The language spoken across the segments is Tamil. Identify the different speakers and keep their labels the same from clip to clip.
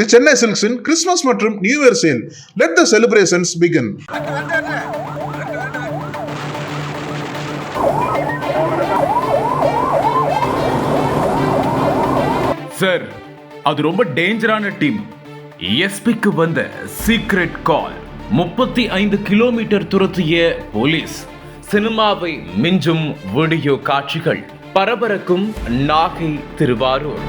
Speaker 1: தி சென்னை சில்க்ஸின் கிறிஸ்துமஸ் மற்றும் new year sale. Let the celebrations begin
Speaker 2: sir அது ரொம்ப டேஞ்சரான டீம் எஸ்பிக்கு வந்த சீக்ரெட் கால் முப்பத்தி ஐந்து கிலோமீட்டர் துரத்திய போலீஸ். சினிமாவை மிஞ்சும் வீடியோ காட்சிகள். பரபரக்கும் நாகை திருவாரூர்.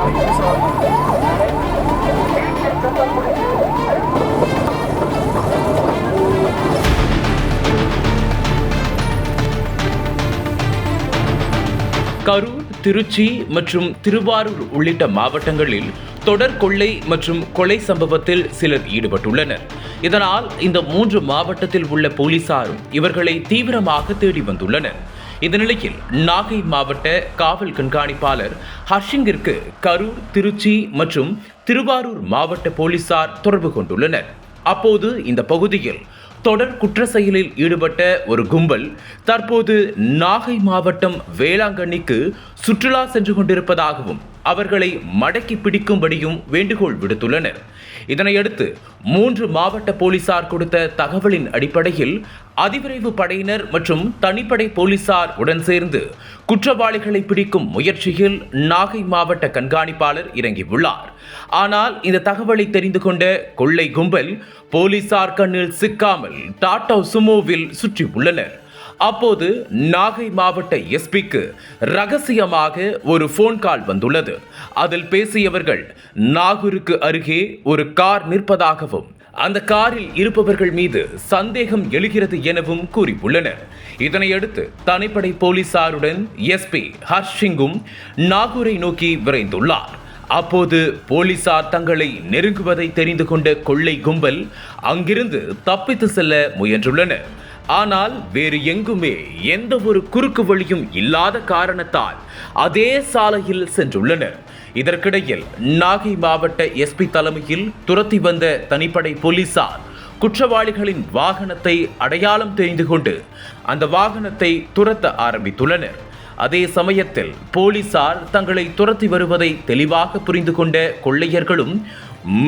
Speaker 2: கரூர் திருச்சி மற்றும் திருவாரூர் உள்ளிட்ட மாவட்டங்களில் தொடர் கொள்ளை மற்றும் கொலை சம்பவத்தில் சிலர் ஈடுபட்டுள்ளனர். இதனால் இந்த மூன்று மாவட்டத்தில் உள்ள போலீசாரும் இவர்களை தீவிரமாக தேடி வந்துள்ளனர். இந்த நிலையில் நாகை மாவட்ட காவல் கண்காணிப்பாளர் ஹர்ஷிங்கிற்கு கரூர் திருச்சி மற்றும் திருவாரூர் மாவட்ட போலீசார் தொடர்பு கொண்டுள்ளனர். அப்போது இந்த பகுதியில் தொடர் குற்ற செயலில் ஈடுபட்ட ஒரு கும்பல் தற்போது நாகை மாவட்டம் வேளாங்கண்ணிக்கு சுற்றுலா சென்று கொண்டிருப்பதாகவும் அவர்களை மடக்கி பிடிக்கும்படியும் வேண்டுகோள் விடுத்துள்ளனர். இதனையடுத்து மூன்று மாவட்ட போலீசார் கொடுத்த தகவலின் அடிப்படையில் அதிவிரைவு படையினர் மற்றும் தனிப்படை போலீசார் உடன் சேர்ந்து குற்றவாளிகளை பிடிக்கும் முயற்சியில் நாகை மாவட்ட கண்காணிப்பாளர் இறங்கியுள்ளார். ஆனால் இந்த தகவலை தெரிந்து கொண்ட கொள்ளை கும்பல் போலீசார் கண்ணில் சிக்காமல் டாடா சுமோவில் சுற்றி உள்ளனர் அப்போது நாகை மாவட்ட எஸ்பிக்கு ரகசியமாக ஒரு ஃபோன் கால் வந்துள்ளது. அதில் பேசியவர்கள் நாகூருக்கு அருகே ஒரு கார் நிற்பதாகவும் அந்த காரில் இருப்பவர்கள் மீது சந்தேகம் எழுகிறது எனவும் கூறியுள்ளனர். இதனையடுத்து தனிப்படை போலீசாருடன் எஸ்பி ஹர்ஷிங்கும் நாகூரை நோக்கி விரைந்துள்ளார். அப்போது போலீசார் தங்களை நெருங்குவதை தெரிந்து கொண்ட கொள்ளை கும்பல் அங்கிருந்து தப்பித்து செல்ல முயன்றுள்ளனர். ஆனால் வேறு எங்குமே எந்த ஒரு குறுக்கு வழியும் இல்லாத காரணத்தால் அதே சாலையில் சென்றுள்ளனர். இதற்கிடையில் நாகை மாவட்ட எஸ்பி தலைமையில் துரத்தி வந்த தனிப்படை போலீசார் குற்றவாளிகளின் வாகனத்தை அடையாளம் தெரிந்து கொண்டு அந்த வாகனத்தை துரத்த ஆரம்பித்துள்ளனர். அதே சமயத்தில் போலீசார் தங்களை துரத்தி வருவதை தெளிவாக புரிந்து கொண்ட கொள்ளையர்களும்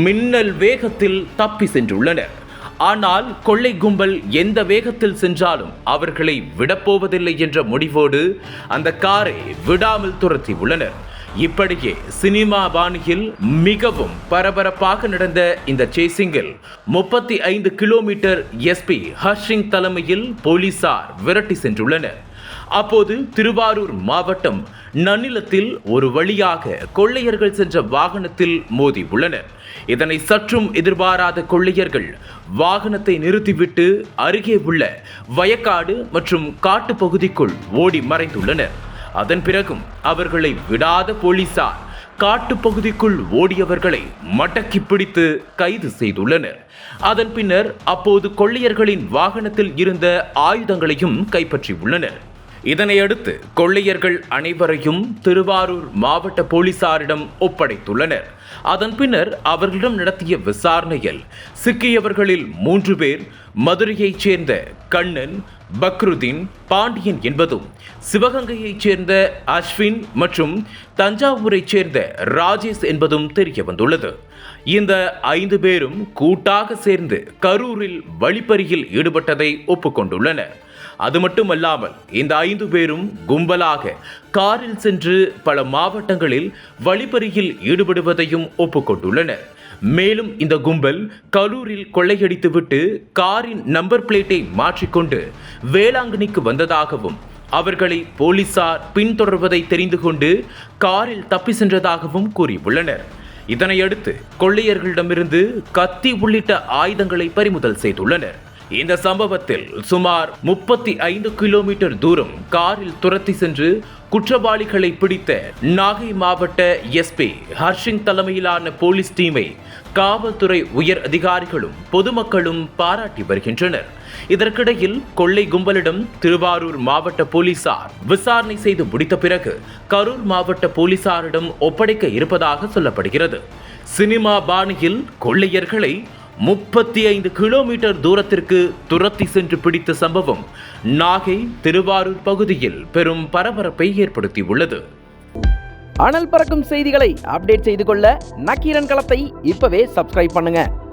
Speaker 2: மின்னல் வேகத்தில் தப்பி சென்றுள்ளனர். ஆனால் கொள்ளை கும்பல் எந்த வேகத்தில் சென்றாலும் அவர்களை விடப்போவதில்லை என்ற முடிவோடு அந்த காரை விடாமல் துரத்தி உள்ளனர். இப்படியே சினிமா பாணியில் மிகவும் பரபரப்பாக நடந்த இந்த சேசிங்கில் முப்பத்தி ஐந்து கிலோமீட்டர் எஸ்பி ஹர்ஷிங் தலைமையில் போலீசார் விரட்டி சென்றுள்ளனர். அப்போது திருவாரூர் மாவட்டம் நன்னிலத்தில் ஒரு வழியாக கொள்ளையர்கள் சென்ற வாகனத்தில் மோதி உள்ளனர். இதனை சற்றும் எதிர்பாராத கொள்ளையர்கள் வாகனத்தை நிறுத்திவிட்டு அருகே உள்ள வயக்காடு மற்றும் காட்டு பகுதிக்குள் ஓடி மறைந்துள்ளனர். அதன் பிறகும் அவர்களை விடாத போலீசார் காட்டுப்பகுதிக்குள் ஓடியவர்களை மடக்கி பிடித்து கைது செய்துள்ளனர். அதன் பின்னர் அப்போது கொள்ளையர்களின் வாகனத்தில் இருந்த ஆயுதங்களையும் கைப்பற்றியுள்ளனர். இதனையடுத்து கொள்ளையர்கள் அனைவரையும் திருவாரூர் மாவட்ட போலீசாரிடம் ஒப்படைத்துள்ளனர். அதன் பின்னர் அவர்களிடம் நடத்திய விசாரணையில் சிக்கியவர்களில் மூன்று பேர் மதுரையைச் சேர்ந்த கண்ணன் பக்ருதீன் பாண்டியன் என்பதும் சிவகங்கையைச் சேர்ந்த அஸ்வின் மற்றும் தஞ்சாவூரைச் சேர்ந்த ராஜேஷ் என்பதும் தெரிய வந்துள்ளது இந்த ஐந்து பேரும் கூட்டாக சேர்ந்து கரூரில் வழிப்பறியில் ஈடுபட்டதை ஒப்புக்கொண்டுள்ளனர். அது மட்டுமல்லாமல் இந்த ஐந்து பேரும் கும்பலாக காரில் சென்று பல மாவட்டங்களில் வழிப்பறியில் ஈடுபடுவதையும் ஒப்புக்கொண்டுள்ளனர். மேலும் இந்த கும்பல் கரூரில் கொள்ளையடித்துவிட்டு காரின் நம்பர் பிளேட்டை மாற்றிக்கொண்டு வேளாங்கண்ணிக்கு வந்ததாகவும் அவர்களை போலீசார் பின்தொடர்வதை தெரிந்து கொண்டு காரில் தப்பி சென்றதாகவும் கூறியுள்ளனர். இதனையடுத்து கொள்ளையர்களிடமிருந்து கத்தி உள்ளிட்ட ஆயுதங்களை பறிமுதல் செய்துள்ளனர். இந்த சம்பவத்தில் சுமார் முப்பத்தி ஐந்து கிலோமீட்டர் தூரம் காரில் துரத்தி சென்று குற்றவாளிகளை பிடித்த நாகை மாவட்ட எஸ்பி ஹர்ஷிங் தலைமையிலான போலீஸ் டீமை காவல்துறை உயர் அதிகாரிகளும் பொதுமக்களும் பாராட்டி வருகின்றனர். இதற்கிடையில் கொள்ளை கும்பலிடம் திருவாரூர் மாவட்ட போலீசார் விசாரணை செய்து முடித்த பிறகு கரூர் மாவட்ட போலீசாரிடம் ஒப்படைக்க இருப்பதாக சொல்லப்படுகிறது. சினிமா பாணியில் கொள்ளையர்களை முப்பத்தி ஐந்து கிலோமீட்டர் தூரத்திற்கு துரத்தி சென்று பிடித்த சம்பவம் நாகை திருவாரூர் பகுதியில் பெரும் பரபரப்பை ஏற்படுத்தியுள்ளது.
Speaker 3: அனல் பறக்கும் செய்திகளை அப்டேட் செய்து கொள்ள நக்கீரன் களத்தை இப்பவே சப்ஸ்கிரைப் பண்ணுங்க.